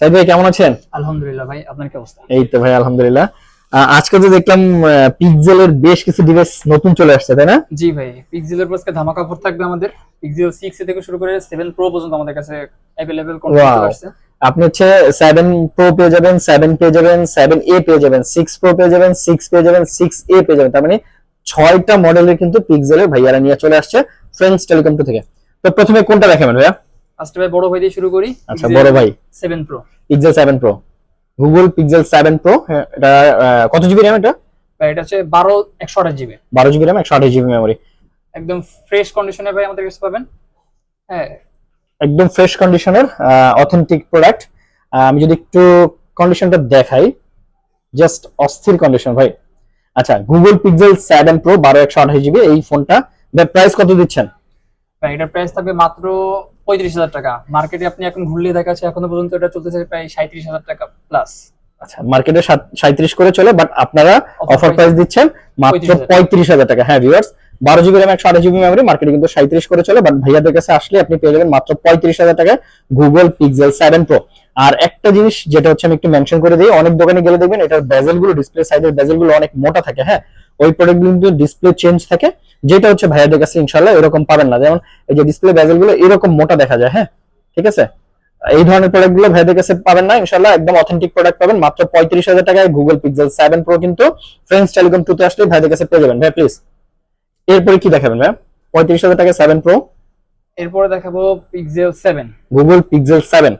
সাইদ ভাই কেমন আছেন আলহামদুলিল্লাহ ভাই আপনার কি অবস্থা এই তো ভাই আলহামদুলিল্লাহ আহ, আজকে তো দেখলাম পিক্সেলের বেশ কিছু ডিভাইস নতুন চলে আসছে তাই না জি ভাই পিক্সেলের আজকে ধামাকা অফার থাকবে আমাদের পিক্সেল 6 থেকে শুরু করে 7 প্রো পর্যন্ত আমাদের কাছে अवेलेबल Wow. কন্টেন্ট আসছে আপনি হচ্ছে সেভেন প্রো পেয়ে যাবেন সেভেন পেয়ে যাবেন সেভেন এ পেয়ে যাবেন সিক্স প্রো পেয়ে যাবেন সিক্স পেয়ে যাবেন সিক্স এ পেয়ে যাবেন তার মানে ছয়টা মডেলের কিন্তু পিক্সেলের ভাইয়ারা নিয়ে চলে আসছে ফ্রেন্ডস টেলিকম টু থেকে তো প্রথমে কোনটা দেখাবেন ভাইয়া ফার্স্ট ভাই বড় ভাই দিয়ে শুরু করি। আচ্ছা বড় ভাই। 7 pro Pixel seven pro Google Pixel seven pro এটা কত জিবি র্যাম এটা? ভাই এটা হচ্ছে 12 128 জিবি বারো জিবি র্যাম একশো আঠাশ জিবি মেমোরি একদম ফ্রেশ কন্ডিশনে ভাই আমাদের কাছে পাবেন। হ্যাঁ। একদম ফ্রেশ কন্ডিশনের অথেন্টিক প্রোডাক্ট আমি যদি একটু কন্ডিশনটা দেখাই জাস্ট অস্থির কন্ডিশন ভাই। আচ্ছা গুগল পিক্সেল সেভেন প্রো বারো একশো আঠাশ জিবি এই ফোনটা প্রাইস কত দিচ্ছেন? ভাই এটার প্রাইস থাকবে মাত্র 35000 টাকা। মার্কেটে আপনি এখন ঘুরলে দেখা যাচ্ছে এখনও পর্যন্ত এটা চলতেছে প্রায় 37000 টাকা প্লাস আচ্ছা মার্কেটে সাঁত্রিশ করে চলে বাট আপনারা অফার প্রাইস দিচ্ছেন মাত্র পঁয়ত্রিশ হাজার টাকা। হ্যাঁ ভিউয়ার্স বারো জিবি র্যাম একশো আঠাশ জিবি মেমোরি মার্কেটে কিন্তু সাঁত্রিশ করে চলে বাট ভাইয়াদের কাছে আসলে আপনি পেয়ে যাবেন মাত্র পঁয়ত্রিশ হাজার টাকায় গুগল পিক্সেল সেভেন প্রো আর একটা জিনিস যেটা হচ্ছে আমি একটু মেনশন করে দিই, অনেক দোকানে গেলে দেখবেন এটার বেজেলগুলো ডিসপ্লে সাইডের বেজেলগুলো অনেক মোটা থাকে হ্যাঁ? ওই প্রোডাক্ট কিন্তু ডিসপ্লে চেঞ্জ থাকে, যেটা হচ্ছে ভাইয়াদের কাছে ইনশাল্লাহ এরকম পাবেন না। যেমন এই যে ডিসপ্লে বেজেলগুলো এরকম মোটা দেখা যায় হ্যাঁ? ঠিক আছে? এই ধরনের প্রোডাক্টগুলো ভাইদের কাছে পাবেন না ইনশাল্লাহ একদম অথেন্টিক প্রোডাক্ট পাবেন, মাত্র পঁয়ত্রিশ হাজার টাকায় গুগল পিক্সেল সেভেন প্রো কিন্তু ফ্রেন্ডস টেলিকম টুতে আসলে ভাইয়াদের কাছে পেয়ে যাবেন। ভাই প্লিজ এরপরে কি দেখাবেন ভাই পঁয়ত্রিশ হাজার টাকা সেভেন প্রো এরপরে দেখাবো পিক্সেল 7 গুগল পিক্সেল সেভেন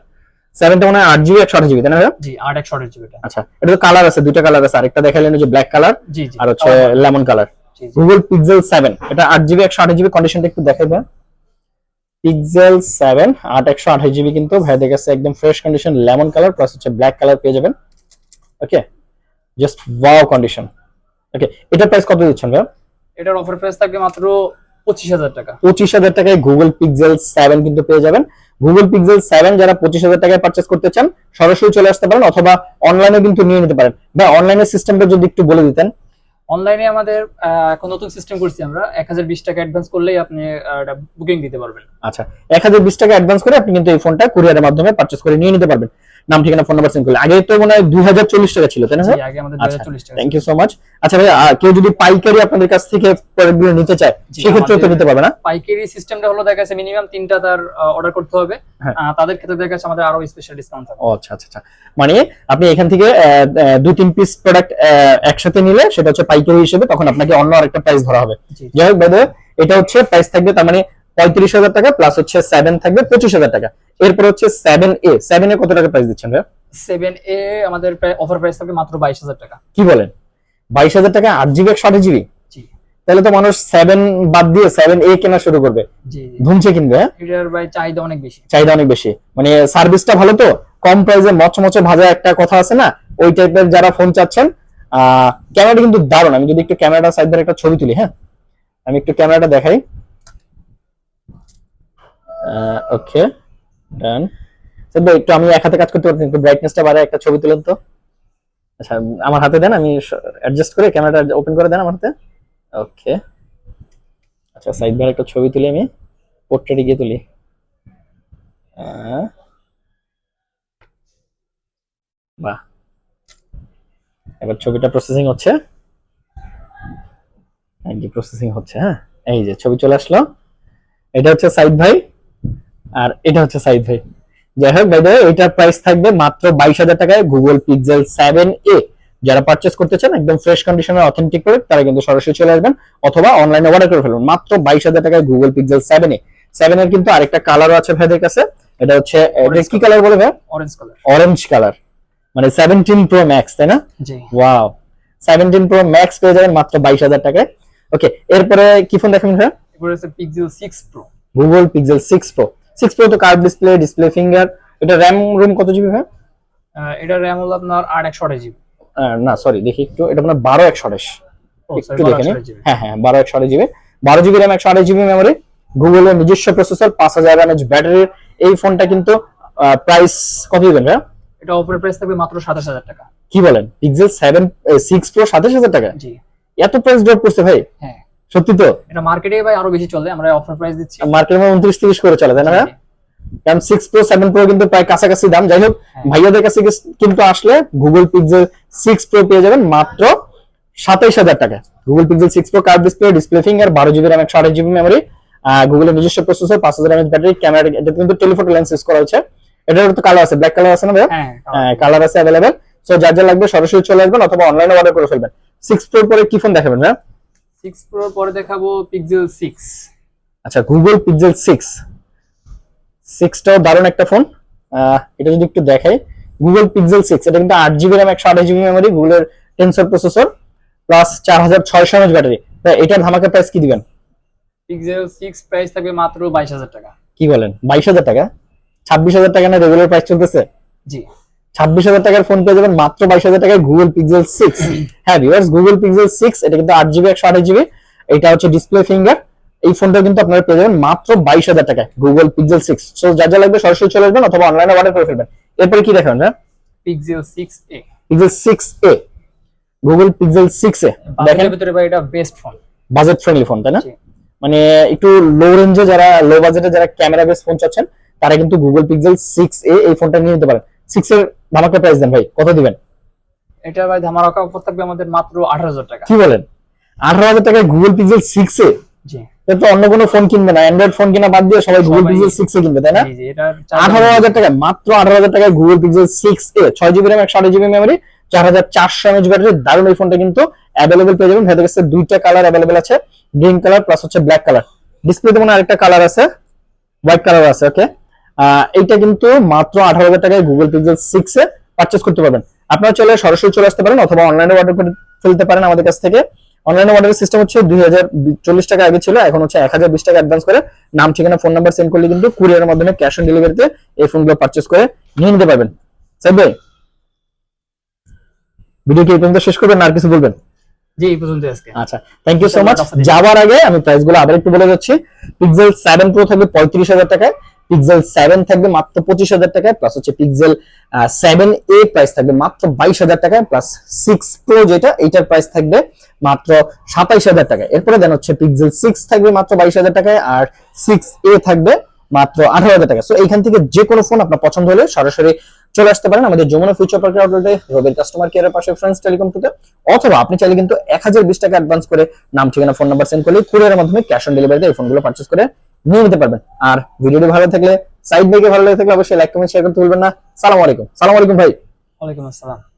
সেভেনটা মনে হয় আট জিবি একশো আঠাশ জিবি তাই না জি 8 128 জিবি এটা আচ্ছা এটা তো কালার আছে দুইটা কালার আছে। আরেকটা দেখালেন যে ব্ল্যাক কালার জি জি আর হচ্ছে lemon colour Google Pixel seven এটা আট জিবি একশো আঠাশ জিবি কন্ডিশনটা একটু দেখাবে পিক্সেল সেভেন আট একশো আঠাশ জিবি কিন্তু ভাইদের কাছে একদম fresh condition lemon colour plus হচ্ছে ব্ল্যাক কালার পেয়ে যাবেন। Okay just wow condition okay এটার প্রাইস কত দিচ্ছেন ভাইয়া? এটার অফার প্রাইস থাকবে মাত্র পঁচিশ হাজার টাকা। পঁচিশ হাজার টাকায় গুগল পিক্সেল সেভেন কিন্তু পেয়ে যাবেন। গুগল পিক্সেল সেভেন যারা পঁচিশ হাজার টাকায় পারচেস করতে চান সরাসরি চলে আসতে পারেন অথবা অনলাইনে কিন্তু নিয়ে নিতে পারেন। বা অনলাইনের সিস্টেমটা যদি একটু বলে দিতেন। অনলাইনে আমাদের এখন নতুন সিস্টেম করছি আমরা। এক হাজার বিশ টাকা অ্যাডভান্স করলেই আপনি বুকিং দিতে পারবেন। আচ্ছা এক হাজার বিশ টাকা অ্যাডভান্স করে আপনি কিন্তু এই ফোনটা কুরিয়ারের মাধ্যমে পারচেস করে নিয়ে নিতে পারবেন। নাম ঠিকানা ফোন নাম্বার সেন্ড করলে। আগে তো মনে হয় দুই হাজার চল্লিশ টাকা ছিল তাই না আগে আমাদের আচ্ছা থ্যাংক ইউ সো মাচ আচ্ছা ভাই কেউ যদি পাইকারি আপনাদের কাছ থেকে প্রোডাক্টগুলো নিতে চায় জি, সেক্ষেত্রেও তো নিতে পারবে না? পাইকারি সিস্টেমটা হলো দেখা যাচ্ছে মিনিমাম তিনটা তার অর্ডার করতে হবে। হ্যাঁ। তাদের ক্ষেত্রে দেখা যাচ্ছে আমাদের আরও স্পেশাল ডিসকাউন্ট থাকবে। ও আচ্ছা আচ্ছা আচ্ছা। মানে আপনি এখান থেকে দুই তিন পিস প্রোডাক্ট একসাথে নিলে সেটা হচ্ছে পাইকারি হিসেবে তখন আপনাকে অন্য আরেকটা প্রাইস ধরা হবে। যাই হোক এটা হচ্ছে প্রাইস থাকবে তার মানে পঁয়ত্রিশ হাজার টাকা প্লাস হচ্ছে সেভেন থাকবে পঁচিশ হাজার টাকা। এরপর হচ্ছে সেভেন এ সেভেন এ কত টাকা প্রাইস দিচ্ছেন ভাই সেভেন এ আমাদের অফার প্রাইস থাকবে মাত্র বাইশ হাজার টাকা। কি বলেন? বাইশ হাজার টাকা আট জিবি একশো আঠাশ জিবি তাহলে তো মানুষ সেভেন বাদ দিয়ে সেভেন এ কেনা শুরু করবে। ধুমছে কিনবে হ্যাঁ? এটার ভাই চাহিদা অনেক বেশি। চাহিদা অনেক বেশি। মানে সার্ভিসটা ভালো তো কম প্রাইসে মচমচে ভাজা একটা কথা আছে না ওই টাইপের যারা ফোন চাচ্ছেন আহ ক্যামেরাটা কিন্তু দারুণ। আমি যদি একটু ক্যামেরাটা সাইড একটা ছবি তুলি হ্যাঁ? আমি একটু ক্যামেরাটা দেখাই। ওকে ডান একটু আমি এক হাতে কাজ করতে পারছি একটু ব্রাইটনেসটা বাড়ায় একটা ছবি তুলেন তো। আচ্ছা আমার হাতে দেন, আমি অ্যাডজাস্ট করে ক্যামেরাটা ওপেন করে দেন আমার হাতে। ওকে আচ্ছা সাইড বার একটা ছবি তুলি আমি পোর্ট্রেটে গিয়ে তুলি। বাহ। এবার ছবিটা প্রসেসিং হচ্ছে। প্রসেসিং হচ্ছে হ্যাঁ? এই যে, ছবি চলে আসলো। এটা হচ্ছে সাইদ ভাই। আর এটা হচ্ছে সাইদ ভাই। যাই হোক ভাই এটার প্রাইস থাকবে মাত্র বাইশ হাজার টাকায় গুগল পিক্সেল সেভেন এ যারা পারচেস করতে চান একদম ফ্রেশ কন্ডিশনের অথেন্টিক প্রোডাক্ট তারা কিন্তু সরাসরি চলে আসবেন অথবা অনলাইনে অর্ডার করে ফেলবেন। মাত্র বাইশ হাজার টাকায় Google Pixel seven A seven এর কিন্তু আরেকটা কালারও আছে ভাইদের কাছে। এটা হচ্ছে কি কালার বলে ভাই? অরেঞ্জ কালার অরেঞ্জ কালার মানে সেভেন্টিন প্রো ম্যাক্স তাই না? জি। ওয়াও সেভেন্টিন প্রো ম্যাক্স পেয়ে যাবেন মাত্র বাইশ হাজার টাকায়। ওকে এরপরে কি ফোন দেখাবেন ভাই? এরপরে হচ্ছে Pixel six pro Google Pixel six pro six pro তো কার্ভ ডিসপ্লে ডিসপ্লে ফিঙ্গার এটা র্যাম রুম কত জিবি ভাই? এটা র্যাম হলো আপনার আট একশো আঠাশ জিবি না সরি দেখি একটু এটা আপনার বারো একশো আঠাশ। একটু সরি দেখে নিন। হ্যাঁ হ্যাঁ বারো একশো আঠাশ জিবি বারো জিবি র্যাম একশো আঠাশ জিবি মেমোরি গুগলের নিজস্ব প্রসেসর পাঁচ হাজার এমএচ ব্যাটারির এই ফোনটা কিন্তু প্রাইস কত দিবেন ভাই? এটা অফার প্রাইস থাকবে মাত্র সাতাশ হাজার টাকা। কি বলেন? পিক্সেল সেভেন সিক্স প্রো সাতাশ হাজার টাকা? জি। এত প্রাইস ড্রপ করছে ভাই। হ্যাঁ। সত্যি তো? এটা মার্কেটে ভাই আরও বেশি চলে আমরা অফার প্রাইস দিচ্ছি। মার্কেটের মধ্যে উনত্রিশ তিরিশ করে চলে তাই না ভাই? জি। কারণ প্রো সেভেন প্রো কিন্তু প্রায় কাছাকাছি দাম। যাই হোক হ্যাঁ। ভাইয়াদের কাছে কিন্তু আসলে গুগল পিক্সেল সিক্স প্রো পেয়ে যাবেন মাত্র সাতাইশ হাজার টাকা। Google Pixel six pro curve display display finger বারো জিবি র্যাম একশো আঠাশ জিবি মেমোরি গুগলের নিজস্ব প্রসেসর পাঁচ হাজার ব্যাটারি ক্যামেরা এটা কিন্তু টেলিফোটো লেন্স ইউজ করা হচ্ছে এটার তো কালার আছে ব্ল্যাক কালার আছে না ভাইয়া? হ্যাঁ কালার আছে অ্যাভেলেবেল সো যার যা লাগবে সরাসরি চলে আসবেন অথবা অনলাইনে অর্ডার করে ফেলবেন। সিক্স প্রো পরে কি ফোন দেখাবেন না সিক্স প্রো পরে দেখাবো পিক্সেল সিক্স আচ্ছা গুগল পিক্সেল সিক্স সিক্সটাও দারুণ একটা ফোন এটা যদি একটু দেখাই গুগল পিক্সেল সিক্স এটা কিন্তু আট জিবি র্যাম একশো আঠাশ জিবি মেমোরি গুগলের টেনসর প্রসেসর প্লাস চার হাজার ছয়শো এমএচ ব্যাটারি এটা ধামাকা প্রাইস কি দিবেন? পিক্সেল সিক্স প্রাইস থাকবে মাত্র বাইশ হাজার টাকা। কি বলেন? বাইশ হাজার টাকা? ছাব্বিশ হাজার টাকা না রেগুলার প্রাইস চলতেছে? জি। ছাব্বিশ হাজার টাকার ফোন পেয়ে যাবেন মাত্র বাইশ হাজার টাকায় গুগল পিক্সেল সিক্স হ্যাঁ ভিউয়ার্স গুগল পিক্সেল সিক্স এটা কিন্তু আট জিবি একশো আঠাশ জিবি এটা হচ্ছে ডিসপ্লে ফিঙ্গার এই ফোনটা কিন্তু আপনারা পেয়ে যাবেন মাত্র বাইশ হাজার টাকায় গুগল পিক্সেল সিক্স সো যা যা লাগবে সরাসরি চলে আসবেন অথবা অনলাইনে অর্ডার করে ফেলবেন। এরপরে কি দেখাবেন হ্যাঁ Pixel six A Pixel six A Google Pixel six A দেখেন। ভিতরে ভাই এটা best phone budget friendly phone তাই না? মানে একটু লো রেঞ্জে যারা লো বাজেটে যারা ক্যামেরা বেস ফোন চাচ্ছেন তারা কিন্তু গুগল পিক্সেল সিক্স এ এই ফোনটা নিয়ে নিতে পারেন। সিক্স এর ধামাকা প্রাইস দেন ভাই কত দিবেন? এটা ভাই ধামাকা অফার থাকবে আমাদের মাত্র আঠারো হাজার টাকা। কি বলেন? আঠারো হাজার টাকায় গুগল পিক্সেল সিক্স এ? জি। তো অন্য কোনো ফোন কিনবে না অ্যান্ড্রয়েড ফোন কিনা বাদ দিয়ে সবাই গুগল পিক্সেল সিক্স এ কিনবে তাই না? আঠারো হাজার টাকা মাত্র আঠারো হাজার টাকায় গুগল পিক্সেল সিক্স এ ছয় জিবি র্যাম একশো আঠাশ জিবি মেমোরি চার হাজার চারশো এমএচ ব্যাটারি দারুণ এই ফোনটা কিন্তু অ্যাভেলেবেল পেয়ে যাবেন। ভেতরে কাছে দুইটা কালার অ্যাভেলেবেল আছে গ্রিন কালার প্লাস হচ্ছে ব্ল্যাক কালার ডিসপ্লেতে মনে আরেকটা কালার আছে হোয়াইট কালার আছে ওকে এইটা কিন্তু মাত্র আঠারো হাজার টাকায় Google Pixel six A purchase করতে পারবেন। আপনারা চলে সরাসরি চলে আসতে পারেন অথবা অনলাইনে অর্ডার করে ফেলতে পারেন আমাদের কাছ থেকে। অনলাইনে অর্ডারের সিস্টেম হচ্ছে দুই হাজার চল্লিশ টাকা আগে ছিল এখন হচ্ছে এক হাজার বিশ টাকা অ্যাডভান্স করে। নাম ঠিকানা ফোন নাম্বার সেন্ড করলে কিন্তু কুরিয়ারের মাধ্যমে ক্যাশ অন ডেলিভারিতে এই ফোনগুলো পারচেস করে নিয়ে নিতে পারবেন। সাইদ ভাই ভিডিও কি এই পর্যন্ত শেষ করবেন না আর কিছু বলবেন? জি এই পর্যন্ত আজকে। আচ্ছা থ্যাংক ইউ সো মাচ যাওয়ার আগে আমি প্রাইসগুলো আবার একটু বলে যাচ্ছি। পিক্সেল সেভেন প্রো থাকবে পঁয়ত্রিশ হাজার টাকায়। পিক্সেল সেভেন থাকবে মাত্র পঁচিশ হাজার টাকায় প্লাস হচ্ছে পিক্সেল সেভেন এ প্রাইস থাকবে মাত্র বাইশ হাজার টাকায় প্লাস সিক্স প্রো যেটা, এইটার প্রাইস থাকবে মাত্র সাতাইশ হাজার টাকায়। এরপরে দেন হচ্ছে পিক্সেল সিক্স থাকবে মাত্র বাইশ হাজার টাকায় আর সিক্স এ থাকবে মাত্র আঠারো হাজার টাকা সো এইখান থেকে যে কোনো ফোন আপনার পছন্দ হলে সরাসরি চলে আসতে পারেন আমাদের যমুনা ফিউচার পার্কের আউটলেটে রবির কাস্টমার কেয়ারের পাশে ফ্রেন্ডস টেলিকম টুতে অথবা আপনি চাইলে কিন্তু এক হাজার বিশ টাকা অ্যাডভান্স করে নাম, ঠিকানা ফোন নাম্বার সেন্ড করলে কুরিয়ারের মাধ্যমে ক্যাশ অন ডেলিভারিতে এই ফোনগুলো পারচেস করে নিয়ে নিতে পারবেন। আর ভিডিওটি ভালো থাকলে সাইড বাইকে ভালো লেগে থাকলে অবশ্যই লাইক কমেন্ট শেয়ার করতে ভুলবেন না। সালাম আলাইকুম। সালাম আলাইকুম ভাই। ওয়ালাইকুম আসসালাম।